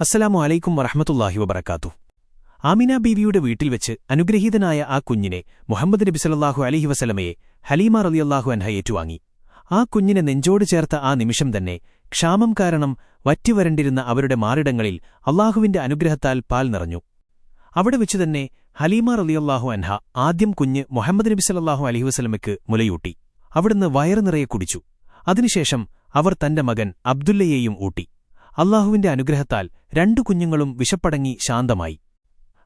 അസ്സലാമു അലൈക്കും വറഹമത്തുല്ലാഹി വബർക്കാത്തു ആമിന ബീവിയുടെ വീട്ടിൽ വെച്ച് അനുഗ്രഹീതനായ ആ കുഞ്ഞിനെ മുഹമ്മദ് നബി സല്ലാഹു അലഹി വസലമയെ ഹലീമ റലിയല്ലാഹു അൻഹ ഏറ്റുവാങ്ങി. ആ കുഞ്ഞിനെ നെഞ്ചോട് ചേർത്ത ആ നിമിഷം തന്നെ ക്ഷാമം കാരണം വറ്റിവരണ്ടിരുന്ന അവരുടെ മാറിടങ്ങളിൽ അള്ളാഹുവിന്റെ അനുഗ്രഹത്താൽ പാൽ നിറഞ്ഞു. അവിടെ വെച്ചു തന്നെ ഹലീമ റലിയല്ലാഹു അൻഹ ആദ്യം കുഞ്ഞ് മുഹമ്മദ് നബി സല്ലാഹു അലഹി വസലമയ്ക്ക് മുലയൂട്ടി. അവിടുന്ന് വയറു നിറയെ കുടിച്ചു. അതിനുശേഷം അവർ തന്റെ മകൻ അബ്ദുല്ലയെയും ഊട്ടി. അള്ളാഹുവിന്റെ അനുഗ്രഹത്താൽ രണ്ടു കുഞ്ഞുങ്ങളും വിശപ്പടങ്ങി ശാന്തമായി.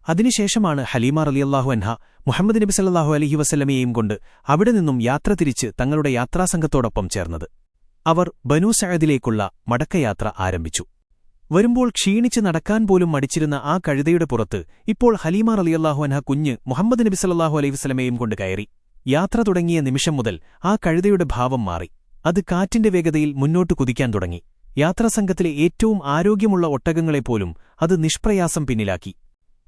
അതിനുശേഷമാണ് ഹലീമ റലിയല്ലാഹു അൻഹ മുഹമ്മദ് നബി സല്ലാഹു അലഹി വസ്ലമയെയും കൊണ്ട് അവിടെ നിന്നും യാത്ര തിരിച്ച് തങ്ങളുടെ യാത്രാസംഘത്തോടൊപ്പം ചേർന്നത്. അവർ ബനു സഅദിലേക്കുള്ള മടക്കയാത്ര ആരംഭിച്ചു. വരുമ്പോൾ ക്ഷീണിച്ച് നടക്കാൻ പോലും മടിച്ചിരുന്ന ആ കഴുതയുടെ പുറത്ത് ഇപ്പോൾ ഹലീമ റലിയല്ലാഹു അൻഹ കുഞ്ഞ് മുഹമ്മദ് നബി സല്ലാഹു അലൈഹി വസ്ലമയും കൊണ്ട് കയറി. യാത്ര തുടങ്ങിയ നിമിഷം മുതൽ ആ കഴുതയുടെ ഭാവം മാറി. അത് കാറ്റിന്റെ വേഗതയിൽ മുന്നോട്ട് കുതിക്കാൻ തുടങ്ങി. യാത്രാസംഘത്തിലെ ഏറ്റവും ആരോഗ്യമുള്ള ഒട്ടകങ്ങളെപ്പോലും അത് നിഷ്പ്രയാസം പിന്നിലാക്കി.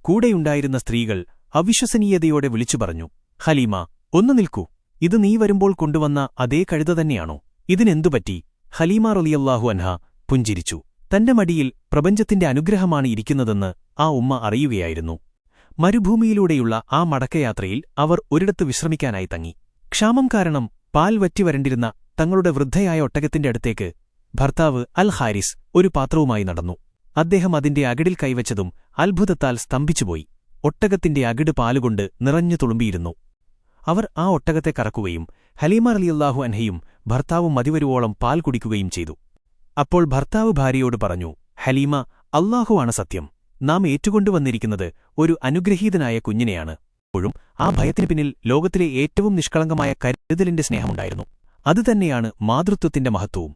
കൂടെയുണ്ടായിരുന്ന സ്ത്രീകൾ അവിശ്വസനീയതയോടെ വിളിച്ചു പറഞ്ഞു ഹലീമ ഒന്നു നിൽക്കൂ. ഇത് നീ വരുമ്പോൾ കൊണ്ടുവന്ന അതേ കഴുത തന്നെയാണോ? ഇതിനെന്തുപറ്റി ഹലീമ റലിയല്ലാഹു അൻഹ പുഞ്ചിരിച്ചു. തന്റെ മടിയിൽ പ്രപഞ്ചത്തിന്റെ അനുഗ്രഹമാണ് ഇരിക്കുന്നതെന്ന് ആ ഉമ്മ അറിയുകയായിരുന്നു. മരുഭൂമിയിലൂടെയുള്ള ആ മടക്കയാത്രയിൽ അവർ ഒരിടത്ത് വിശ്രമിക്കാനായി തങ്ങി. ക്ഷാമം കാരണം പാൽ വറ്റിവരണ്ടിരുന്ന തങ്ങളുടെ വൃദ്ധയായ ഒട്ടകത്തിന്റെ അടുത്തേക്ക് ഭർത്താവ് അൽ ഹാരിസ് ഒരു പാത്രവുമായി നടന്നു. അദ്ദേഹം അതിന്റെ അകിടിൽ കൈവച്ചതും അത്ഭുതത്താൽ സ്തംഭിച്ചുപോയി. ഒട്ടകത്തിന്റെ അകിട് പാലുകൊണ്ട് നിറഞ്ഞു തുളുമ്പിയിരുന്നു. അവർ ആ ഒട്ടകത്തെ കറക്കുകയും ഹലീമ അലിയല്ലാഹു അൻഹയും ഭർത്താവും മതിവരുവോളം പാൽ കുടിക്കുകയും ചെയ്തു. അപ്പോൾ ഭർത്താവ് ഭാര്യയോട് പറഞ്ഞു ഹലീമ അള്ളാഹുവാണ് സത്യം. നാം ഏറ്റുകൊണ്ടുവന്നിരിക്കുന്നത് ഒരു അനുഗ്രഹീതനായ കുഞ്ഞിനെയാണ്. അപ്പോഴും ആ ഭയത്തിന് പിന്നിൽ ലോകത്തിലെ ഏറ്റവും നിഷ്കളങ്കമായ കരുതലിന്റെ സ്നേഹമുണ്ടായിരുന്നു. അതുതന്നെയാണ് മാതൃത്വത്തിന്റെ മഹത്വവും.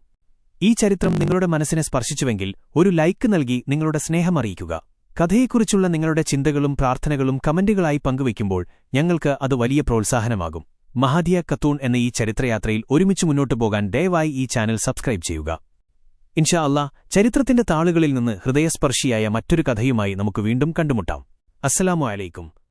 ഈ ചരിത്രം നിങ്ങളുടെ മനസ്സിനെ സ്പർശിച്ചുവെങ്കിൽ ഒരു ലൈക്ക് നൽകി നിങ്ങളുടെ സ്നേഹം അറിയിക്കുക. കഥയെക്കുറിച്ചുള്ള നിങ്ങളുടെ ചിന്തകളും പ്രാർത്ഥനകളും കമന്റുകളായി പങ്കുവയ്ക്കുമ്പോൾ ഞങ്ങൾക്ക് അത് വലിയ പ്രോത്സാഹനമാകും. മഹാദിയ കത്തൂൺ എന്ന ഈ ചരിത്രയാത്രയിൽ ഒരുമിച്ച് മുന്നോട്ടു പോകാൻ ദയവായി ഈ ചാനൽ സബ്സ്ക്രൈബ് ചെയ്യുക. ഇൻഷാ അല്ലാ ചരിത്രത്തിന്റെ താളുകളിൽ നിന്ന് ഹൃദയസ്പർശിയായ മറ്റൊരു കഥയുമായി നമുക്ക് വീണ്ടും കണ്ടുമുട്ടാം. അസ്സലാമു അലൈക്കും.